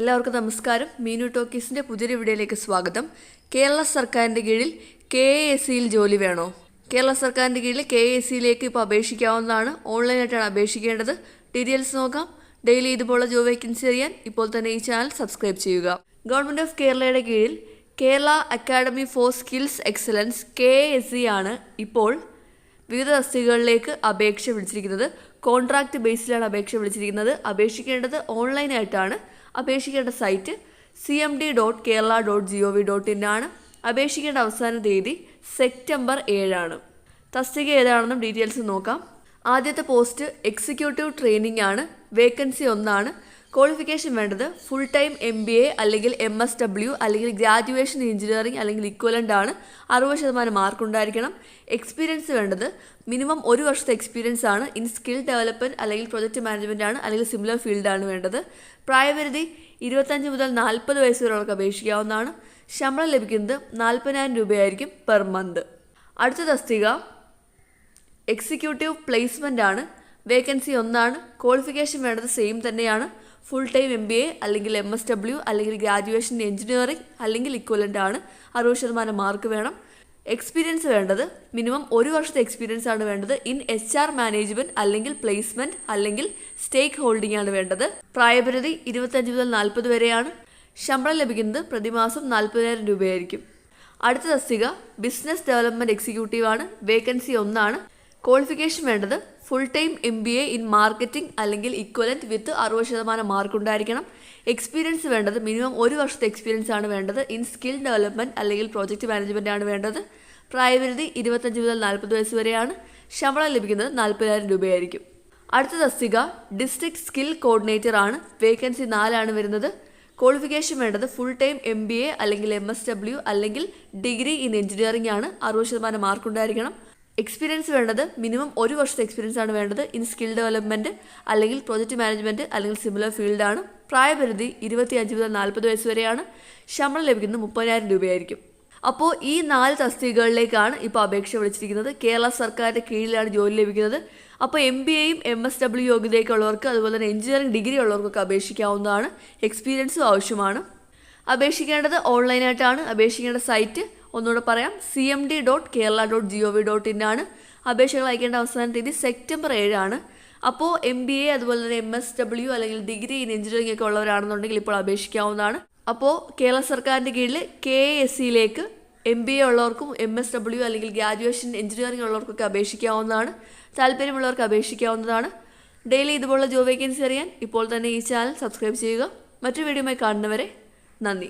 എല്ലാവർക്കും നമസ്കാരം. മീനു ടോക്കീസിന്റെ പുതിയൊരു വീഡിയോയിലേക്ക് സ്വാഗതം. കേരള സർക്കാരിന്റെ കീഴിൽ കെ എസ് സിയിൽ ജോലി വേണോ? കേരള സർക്കാരിന്റെ കീഴിൽ കെ എസ് സിയിലേക്ക് ഇപ്പോൾ അപേക്ഷിക്കാവുന്നതാണ്. ഓൺലൈനായിട്ടാണ് അപേക്ഷിക്കേണ്ടത്. ഡീറ്റെയിൽസ് നോക്കാം. ഡെയിലി ഇതുപോലുള്ള ജോബ് വേക്കൻസി അറിയാൻ ഇപ്പോൾ തന്നെ ഈ ചാനൽ സബ്സ്ക്രൈബ് ചെയ്യുക. ഗവൺമെന്റ് ഓഫ് കേരളയുടെ കീഴിൽ Kerala academy for skills excellence K S C ആണ് ഇപ്പോൾ വിവിധ തസ്തികകളിലേക്ക് അപേക്ഷ വിളിച്ചിരിക്കുന്നത്. കോൺട്രാക്ട് ബേസിലാണ് അപേക്ഷ വിളിച്ചിരിക്കുന്നത്. അപേക്ഷിക്കേണ്ടത് ഓൺലൈനായിട്ടാണ്. അപേക്ഷിക്കേണ്ട site C M D dot Kerala dot G O V dot in ആണ്. അപേക്ഷിക്കേണ്ട അവസാന തീയതി സെപ്റ്റംബർ ഏഴാണ്. തസ്തിക ഏതാണെന്നും ഡീറ്റെയിൽസ് നോക്കാം. ആദ്യത്തെ പോസ്റ്റ് എക്സിക്യൂട്ടീവ് ട്രെയിനിങ് ആണ്. വേക്കൻസി ഒന്നാണ്. ക്വാളിഫിക്കേഷൻ വേണ്ടത് full time M B A അല്ലെങ്കിൽ എം എസ് ഡബ്ല്യു അല്ലെങ്കിൽ ഗ്രാജുവേഷൻ എഞ്ചിനീയറിംഗ് അല്ലെങ്കിൽ ഇക്വലന്റ് ആണ്. അറുപത് ശതമാനം മാർക്ക് ഉണ്ടായിരിക്കണം. എക്സ്പീരിയൻസ് വേണ്ടത് മിനിമം ഒരു വർഷത്തെ എക്സ്പീരിയൻസ് ആണ്. ഇൻ സ്കിൽ ഡെവലപ്മെന്റ് അല്ലെങ്കിൽ പ്രൊജക്ട് മാനേജ്മെന്റ് ആണ്. അല്ലെങ്കിൽ സിമിലർ ഫീൽഡാണ് വേണ്ടത്. പ്രായപരിധി ഇരുപത്തഞ്ച് മുതൽ നാൽപ്പത് വയസ്സ് വരെയുള്ളവർക്ക് അപേക്ഷിക്കാവുന്നതാണ്. ശമ്പളം ലഭിക്കുന്നത് നാൽപ്പതിനായിരം രൂപയായിരിക്കും പെർ മന്ത് അടുത്ത തസ്തിക എക്സിക്യൂട്ടീവ് പ്ലേസ്മെന്റ് ആണ്. വേക്കൻസി ഒന്നാണ്. ക്വാളിഫിക്കേഷൻ വേണ്ടത് സെയിം തന്നെയാണ്. Full time M B A അല്ലെങ്കിൽ എം എസ് ഡബ്ല്യു അല്ലെങ്കിൽ ഗ്രാജുവേഷൻ എഞ്ചിനീയറിംഗ് അല്ലെങ്കിൽ ഇക്വലന്റ് ആണ്. അറുപത് ശതമാനം മാർക്ക് വേണം. എക്സ്പീരിയൻസ് വേണ്ടത് മിനിമം ഒരു വർഷത്തെ എക്സ്പീരിയൻസ് ആണ് വേണ്ടത്. ഇൻ എച്ച് ആർ മാനേജ്മെന്റ് അല്ലെങ്കിൽ പ്ലേസ്മെന്റ് അല്ലെങ്കിൽ സ്റ്റേക്ക് ഹോൾഡിംഗ് ആണ് വേണ്ടത്. പ്രായപരിധി ഇരുപത്തഞ്ച് മുതൽ നാൽപ്പത് വരെയാണ്. ശമ്പളം ലഭിക്കുന്നത് പ്രതിമാസം നാൽപ്പതിനായിരം രൂപയായിരിക്കും. അടുത്ത തസ്തിക ബിസിനസ് ഡെവലപ്മെന്റ് എക്സിക്യൂട്ടീവ് ആണ്. വേക്കൻസി ഒന്നാണ്. ക്വാളിഫിക്കേഷൻ വേണ്ടത് full time M B A in marketing അല്ലെങ്കിൽ ഇക്വലന്റ് വിത്ത് അറുപത് ശതമാനം മാർക്ക് ഉണ്ടായിരിക്കണം. എക്സ്പീരിയൻസ് വേണ്ടത് മിനിമം ഒരു വർഷത്തെ എക്സ്പീരിയൻസ് ആണ് വേണ്ടത്. ഇൻ സ്കിൽ ഡെവലപ്മെന്റ് അല്ലെങ്കിൽ പ്രോജക്റ്റ് മാനേജ്മെന്റ് ആണ് വേണ്ടത്. പ്രായപരിധി ഇരുപത്തഞ്ച് മുതൽ നാൽപ്പത് വയസ്സ് വരെയാണ്. ശമ്പളം ലഭിക്കുന്നത് നാൽപ്പതിനായിരം രൂപയായിരിക്കും. അടുത്ത തസ്തിക ഡിസ്ട്രിക്ട് സ്കിൽ കോർഡിനേറ്റർ ആണ്. വേക്കൻസി നാലാണ് വരുന്നത്. ക്വാളിഫിക്കേഷൻ വേണ്ടത് full time M B A അല്ലെങ്കിൽ എം എസ് ഡബ്ല്യു അല്ലെങ്കിൽ ഡിഗ്രി ഇൻ എഞ്ചിനീയറിംഗ് ആണ്. അറുപത് ശതമാനം മാർക്ക് ഉണ്ടായിരിക്കണം. എക്സ്പീരിയൻസ് വേണ്ടത് മിനിമം ഒരു വർഷത്തെ എക്സ്പീരിയൻസ് ആണ് വേണ്ടത് ഇൻ സ്കിൽ ഡെവലപ്മെന്റ് അല്ലെങ്കിൽ പ്രോജക്റ്റ് മാനേജ്മെന്റ് അല്ലെങ്കിൽ സിമിലർ ഫീൽഡാണ് പ്രായപരിധി ഇരുപത്തി അഞ്ച് മുതൽ നാൽപ്പത് വയസ്സ് വരെയാണ്. ശമ്പളം ലഭിക്കുന്നത് മുപ്പതിനായിരം രൂപയായിരിക്കും. അപ്പോൾ ഈ നാല് തസ്തികകളിലേക്കാണ് ഇപ്പോൾ അപേക്ഷ വിളിച്ചിരിക്കുന്നത്. കേരള സർക്കാരിന്റെ കീഴിലാണ് ജോലി ലഭിക്കുന്നത്. അപ്പോൾ എം ബി എയും എം എസ് ഡബ്ല്യു യോഗ്യതയൊക്കെ ഉള്ളവർക്ക് അതുപോലെ തന്നെ എഞ്ചിനീയറിംഗ് ഡിഗ്രി ഉള്ളവർക്കൊക്കെ അപേക്ഷിക്കാവുന്നതാണ്. എക്സ്പീരിയൻസും ആവശ്യമാണ്. അപേക്ഷിക്കേണ്ടത് ഓൺലൈനായിട്ടാണ്. അപേക്ഷിക്കേണ്ട സൈറ്റ് ഒന്നുകൂടെ പറയാം. C M D dot Kerala dot G O V dot in ആണ്. അപേക്ഷകൾ അയക്കേണ്ട അവസാന തീയതി സെപ്റ്റംബർ ഏഴാണ്. അപ്പോൾ എം ബി എ അതുപോലെ തന്നെ എം എസ് ഡബ്ല്യു അല്ലെങ്കിൽ ഡിഗ്രി ഇൻ എഞ്ചിനീയറിംഗ് ഒക്കെ ഉള്ളവരാണെന്നുണ്ടെങ്കിൽ ഇപ്പോൾ അപേക്ഷിക്കാവുന്നതാണ്. അപ്പോൾ കേരള സർക്കാരിന്റെ കീഴിൽ കെ എസ് സിയിലേക്ക് എം ബി എ ഉള്ളവർക്കും എം എസ് ഡബ്ല്യു അല്ലെങ്കിൽ ഗ്രാജുവേഷൻ എഞ്ചിനീയറിംഗ് ഉള്ളവർക്കൊക്കെ അപേക്ഷിക്കാവുന്നതാണ്. താല്പര്യമുള്ളവർക്ക് അപേക്ഷിക്കാവുന്നതാണ്. ഡെയിലി ഇതുപോലുള്ള ജോബ് വേക്കൻസി അറിയാൻ ഇപ്പോൾ തന്നെ ഈ ചാനൽ സബ്സ്ക്രൈബ് ചെയ്യുക. മറ്റൊരു വീഡിയോയുമായി കാണുന്നവരെ നന്ദി.